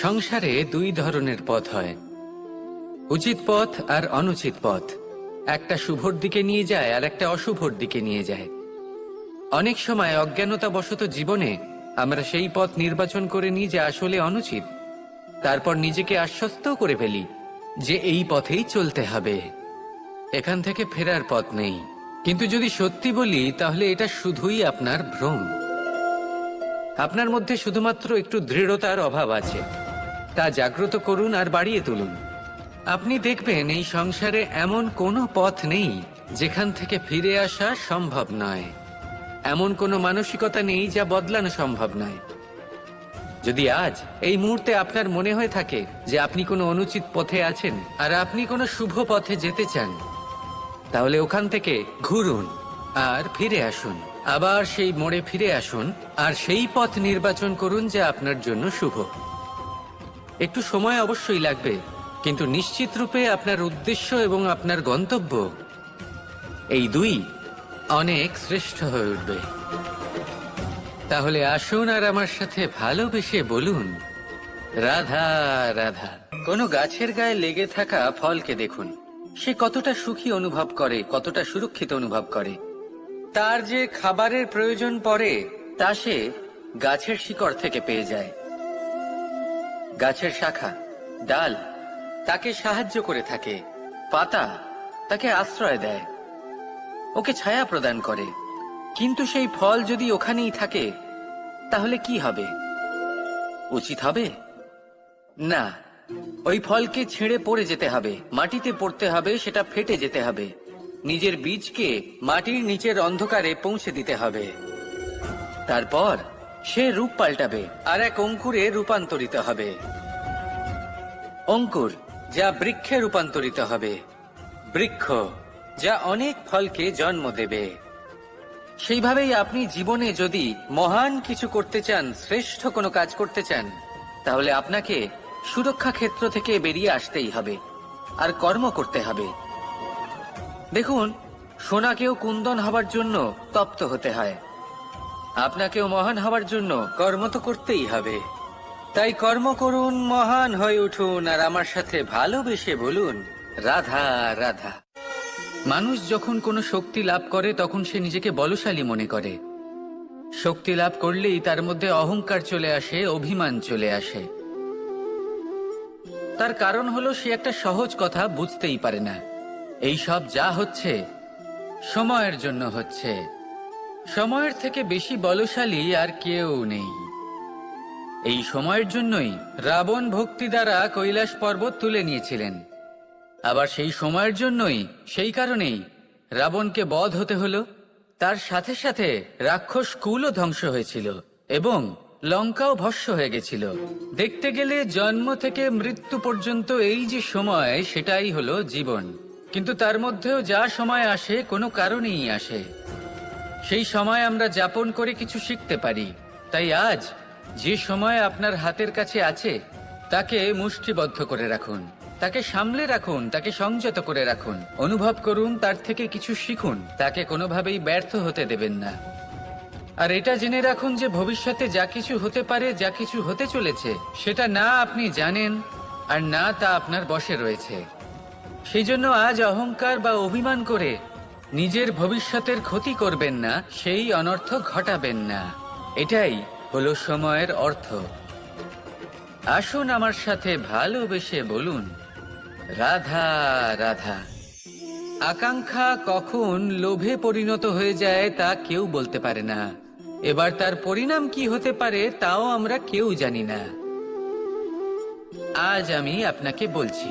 সংসারে দুই ধরনের পথ হয়। উচিত পথ আর অনুচিত পথ। একটা শুভর দিকে নিয়ে যায় আর একটা অশুভর দিকে নিয়ে যায়। অনেক সময় অজ্ঞানতা অজ্ঞানতাবশত জীবনে আমরা সেই পথ নির্বাচন করে নিই যে আসলে অনুচিত। তারপর নিজেকে আশ্বস্তও করে ফেলি যে এই পথেই চলতে হবে। এখান থেকে ফেরার পথ নেই। কিন্তু যদি সত্যি বলি, তাহলে এটা শুধুই আপনার ভ্রম। আপনার মধ্যে শুধুমাত্র একটু দৃঢ়তার অভাব আছে। তা জাগ্রত করুন আর বাড়িয়ে তুলুন। আপনি দেখবেন এই সংসারে এমন কোনো পথ নেই যেখান থেকে ফিরে আসা সম্ভব নয়। এমন কোনো মানসিকতা নেই যা বদলানো সম্ভব নয়। যদি আজ এই মুহূর্তে আপনার মনে হয়ে থাকে যে আপনি কোনো অনুচিত পথে আছেন আর আপনি কোনো শুভ পথে যেতে চান, তাহলে ওখান থেকে ঘুরুন আর ফিরে আসুন। আবার সেই মোড়ে ফিরে আসুন আর সেই পথ নির্বাচন করুন যা আপনার জন্য শুভ। একটু সময় অবশ্যই লাগবে, কিন্তু নিশ্চিত রূপে আপনার উদ্দেশ্য এবং আপনার গন্তব্য এই দুই অনেক শ্রেষ্ঠ হয়ে উঠবে। তাহলে আসুন আর আমার সাথে ভালোবেসে বলুন, রাধা রাধা, কোনো গাছের গায়ে লেগে থাকা ফলকে দেখুন। সে কতটা সুখী অনুভব করে, কতটা সুরক্ষিত অনুভব করে। তার যে খাবারের প্রয়োজন পড়ে, তা সে গাছের শিকড় থেকে পেয়ে যায়। গাছের শাখা, ডাল, তাকে সাহায্য করে থাকে। পাতা তাকে আশ্রয় দেয়। ওকে ছায়া প্রদান করে। কিন্তু সেই ফল যদি ওখানেই থাকে, তাহলে কি হবে? উচিত হবে? না, ওই ফলকে ছেড়ে পড়ে যেতে হবে, মাটিতে পড়তে হবে, সেটা ফেটে যেতে হবে। নিজের বীজকে মাটির নিচের অন্ধকারে পৌঁছে দিতে হবে। তারপর সে রূপ পাল্টাবে আর এক অঙ্কুরে রূপান্তরিত হবে। অঙ্কুর যা বৃক্ষে রূপান্তরিত হবে। বৃক্ষ যা অনেক ফলকে জন্ম দেবে। সেইভাবেই আপনি জীবনে যদি মহান কিছু করতে চান, শ্রেষ্ঠ কোনো কাজ করতে চান, তাহলে আপনাকে সুরক্ষা ক্ষেত্র থেকে বেরিয়ে আসতেই হবে। আর কর্ম করতে হবে। দেখুন, সোনাকেও কুন্দন হবার জন্য তপ্ত হতে হয়। আপনাকেও মহান হবার জন্য কর্ম তো করতেই হবে। তাই কর্ম করুন, মহান হয়ে উঠুন, আর আমার সাথে ভালোবেসে বলুন, রাধা রাধা। মানুষ যখন কোনো শক্তি লাভ করে, তখন সে নিজেকে বলশালী মনে করে। শক্তি লাভ করলেই তার মধ্যে অহংকার চলে আসে, অভিমান চলে আসে। তার কারণ হলো সে একটা সহজ কথা বুঝতেই পারে না। এই সব যা হচ্ছে, সময়ের জন্য হচ্ছে। সময়ের থেকে বেশি বলশালী আর কেউ নেই। এই সময়ের জন্যই রাবণ ভক্তি দ্বারা কৈলাস পর্বত তুলে নিয়েছিলেন। আবার সেই সময়ের জন্যই, সেই কারণেই রাবণকে বধ হতে হলো। তার সাথে সাথে রাক্ষস কুলও ধ্বংস হয়েছিল এবং লঙ্কাও ভস্য হয়ে গেছিল। দেখতে গেলে জন্ম থেকে মৃত্যু পর্যন্ত এই যে সময়, সেটাই হলো জীবন। কিন্তু তার মধ্যেও যা সময় আসে কোনো কারণেই আসে। সেই সময় আমরা যাপন করে কিছু শিখতে পারি। তাই আজ যে সময় আপনার হাতের কাছে আছে, তাকে মুষ্টিবদ্ধ করে রাখুন। তাকে সামলে রাখুন, তাকে সংযত করে রাখুন। অনুভব করুন, তার থেকে কিছু শিখুন। তাকে কোনোভাবেই ব্যর্থ হতে দেবেন না। আর এটা জেনে রাখুন যে ভবিষ্যতে যা কিছু হতে পারে, যা কিছু হতে চলেছে, সেটা না আপনি জানেন আর না তা আপনার বশে রয়েছে। সেই জন্য আজ অহংকার বা অভিমান করে নিজের ভবিষ্যতের ক্ষতি করবেন না, সেই অনর্থ ঘটাবেন না। এটাই হলো সময়ের অর্থ। আসুন আমার সাথে ভালোবেসে বলুন, রাধা রাধা, আকাঙ্ক্ষা কখন লোভে পরিণত হয়ে যায় তা কেউ বলতে পারে না। এবার তার পরিণাম কি হতে পারে তাও আমরা কেউ জানি না। আজ আমি আপনাকে বলছি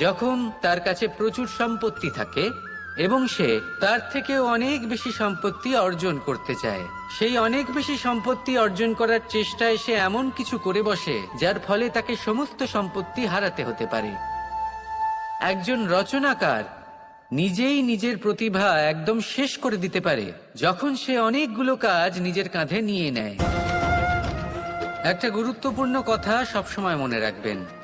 যখন তার কাছে প্রচুর সম্পত্তি থাকে এবং সে তার থেকেও অনেক বেশি সম্পত্তি অর্জন করতে চায়, সেই অনেক বেশি সম্পত্তি অর্জন করার চেষ্টায় সে এমন কিছু করে বসে, যার ফলে তাকে সমস্ত সম্পত্তি হারাতে হতে পারে। একজন রচনাকার নিজেই নিজের প্রতিভা একদম শেষ করে দিতে পারে, যখন সে অনেকগুলো কাজ নিজের কাঁধে নিয়ে নেয়। একটা গুরুত্বপূর্ণ কথা সবসময় মনে রাখবেন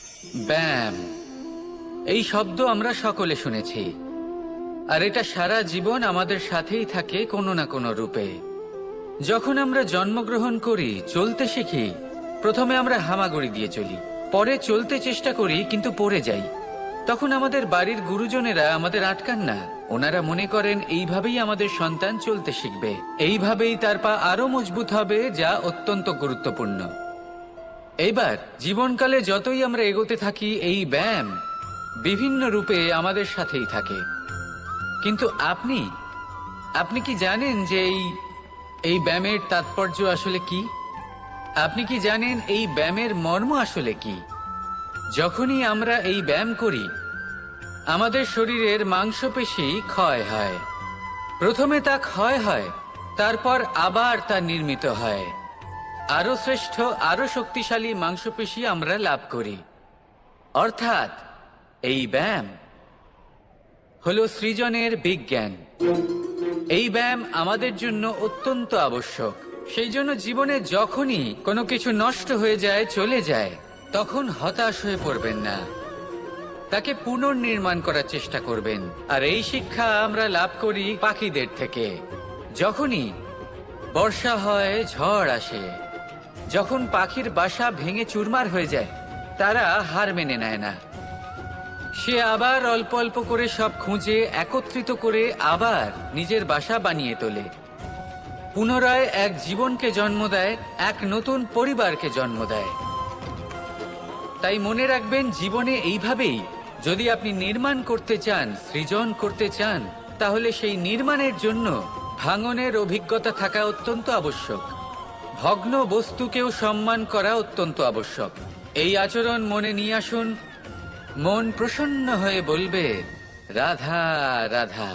ব্যাম। এই শব্দ আমরা সকলে শুনেছি। আর এটা সারা জীবন আমাদের সাথেই থাকে কোনো না কোনো রূপে। যখন আমরা জন্মগ্রহণ করি, চলতে শিখি, প্রথমে আমরা হামাগুড়ি দিয়ে চলি, পরে চলতে চেষ্টা করি, কিন্তু পড়ে যাই। তখন আমাদের বাড়ির গুরুজনেরা আমাদের আটকান না। ওনারা মনে করেন, এইভাবেই আমাদের সন্তান চলতে শিখবে। এইভাবেই তার পা আরও মজবুত হবে, যা অত্যন্ত গুরুত্বপূর্ণ। এইবার জীবনকালে যতই আমরা এগোতে থাকি, এই ব্যায়াম বিভিন্ন রূপে আমাদের সাথেই থাকে। কিন্তু আপনি আপনি কি জানেন যে এই এই ব্যায়ামের তাৎপর্য আসলে কি? আপনি কি জানেন এই ব্যায়ামের মর্ম আসলে কি? যখনই আমরা এই ব্যায়াম করি, আমাদের শরীরের মাংসপেশি ক্ষয় হয়। প্রথমে তা ক্ষয় হয়, তারপর আবার তা নির্মিত হয়। আরও শ্রেষ্ঠ, আরও শক্তিশালী মাংসপেশি আমরা লাভ করি। অর্থাৎ, এই ব্যায়াম হলো সৃজনের বিজ্ঞান। এই ব্যায়াম আমাদের জন্য অত্যন্ত আবশ্যক। সেই জন্য জীবনে যখনই কোনো কিছু নষ্ট হয়ে যায়, চলে যায়, তখন হতাশ হয়ে পড়বেন না। তাকে পুনর্নির্মাণ করার চেষ্টা করবেন। আর এই শিক্ষা আমরা লাভ করি পাখিদের থেকে। যখনই বর্ষা হয়, ঝড় আসে যখন পাখির বাসা ভেঙে চুরমার হয়ে যায়, তারা হার মেনে নেয় না। সে আবার অল্প অল্প করে সব খুঁজে, একত্রিত করে আবার নিজের বাসা বানিয়ে তোলে। পুনরায় এক জীবনকে জন্ম দেয়, এক নতুন পরিবারকে জন্ম দেয়। তাই মনে রাখবেন, জীবনে এইভাবেই যদি আপনি নির্মাণ করতে চান, সৃজন করতে চান, তাহলে সেই নির্মাণের জন্য ভাঙনের অভিজ্ঞতা থাকা অত্যন্ত আবশ্যক। ভগ্ন বস্তুকেও সম্মান করা অত্যন্ত আবশ্যক। এই আচরণ মনে নিয়ে আসুন। মন প্রসন্ন হয়ে বলবে, রাধা রাধা।